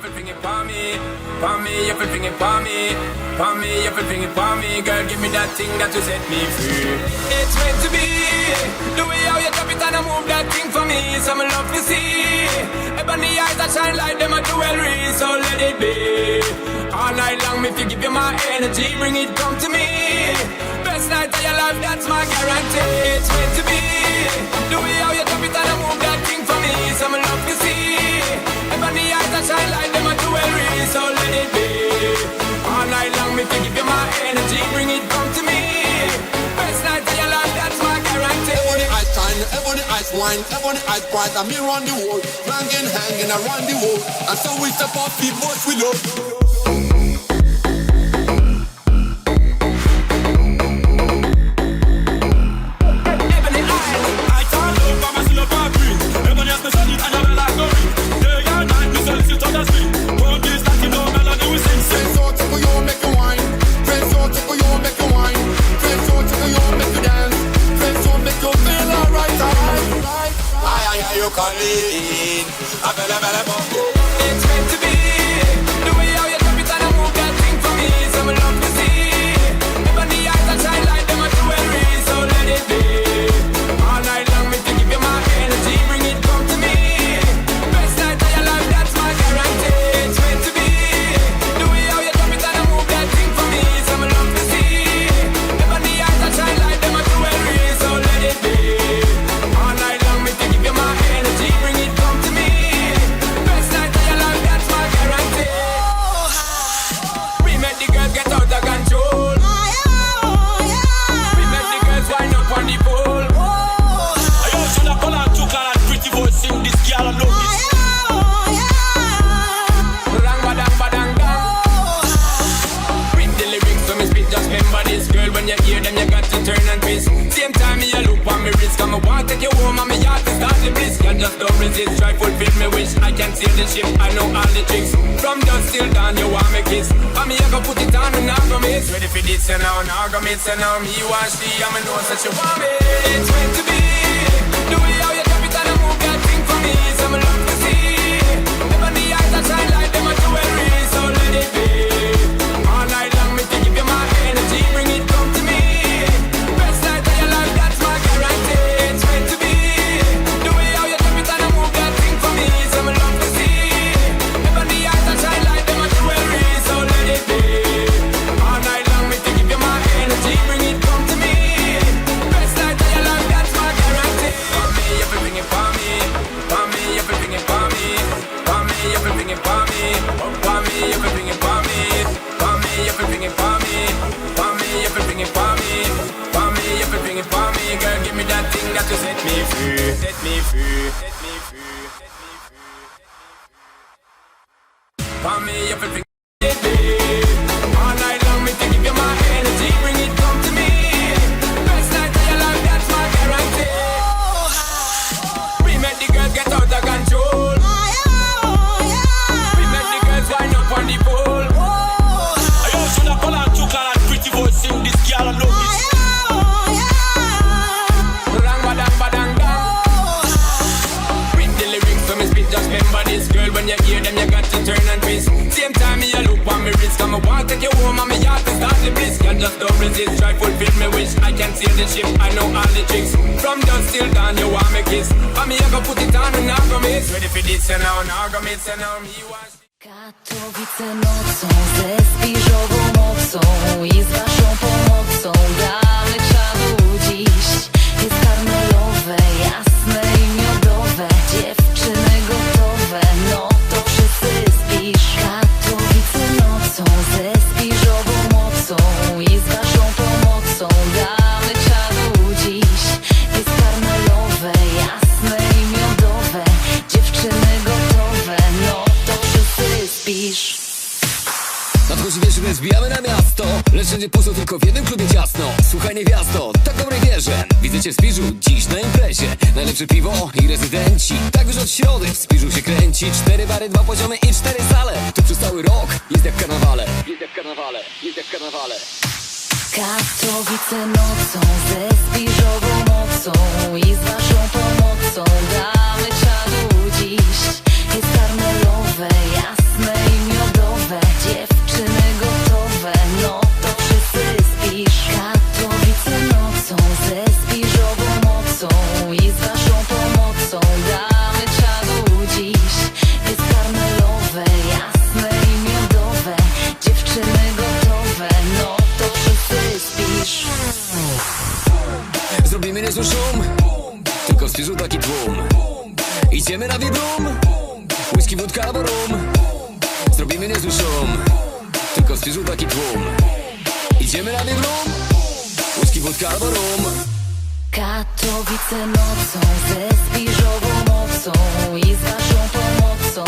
everything it for me, for me, everything it for me, for me, everything it for me. Girl, give me that thing that will set me free. It's meant to be the way how you drop it and move that thing for me. Some love to see. Ebony eyes that shine like them a jewelry, so let it be. All night long, if you give you my energy, bring it come to me. Best night of your life, that's my guarantee. It's meant to be the way how you Ebony shine like them a jewelry, so let it be. All night long, you give you my energy, bring it come to me. Best night of your life, that's my guarantee. Ebony ice shine, ebony ice wine, ebony ice bright, and me run the world, hanging, hanging around the world. And so we step feet, most we love. I, I hear you me wrist. Come and want take you home, and me heart is start the bliss. Can just don't resist, try fulfill me wish. I can sail the ship, I know all the tricks. From dusk till dawn, you want me kiss. For me, I go put it on and not go miss. Ready for this, and now, now go miss, and now me want she, I'm know that you want me. It's meant to be. The way how you drop it and I move that thing for me, some love to see. Ebony eyes that shine like them a jewelry, so let it be. Will set me free. Just don't resist, try fulfill me wish. I can sail the ship, I know all the tricks. From dusk till dawn, you want me kiss. For me, I go put it on and not go miss. Ready for this, and now, now go miss, and now me want. Katowice nocą, ze spiżową mocą i z waszą pomocą damy czadu dziś. Wszędzie pusto, tylko w jednym klubie ciasno. Słuchaj niewiasto, tak dobrej wierze Widzę cię w Spiżu, dziś na imprezie. Najlepsze piwo i rezydenci. Tak już od środy w Spiżu się kręci. Cztery bary, dwa poziomy i cztery sale. Tu przez cały rok jest jak w karnawale. Jest jak w karnawale, jest jak w karnawale. Katowice nocą, ze spiżową mocą i z waszą pomocą damy Spiżu taki tłum Idziemy na bibrum Whisky, wódka albo rum. Zrobimy niezły szum. Tylko w taki tłum Idziemy na bibrum Whisky, wódka albo rum. Katowice nocą ze zbliżową mocą i z waszą pomocą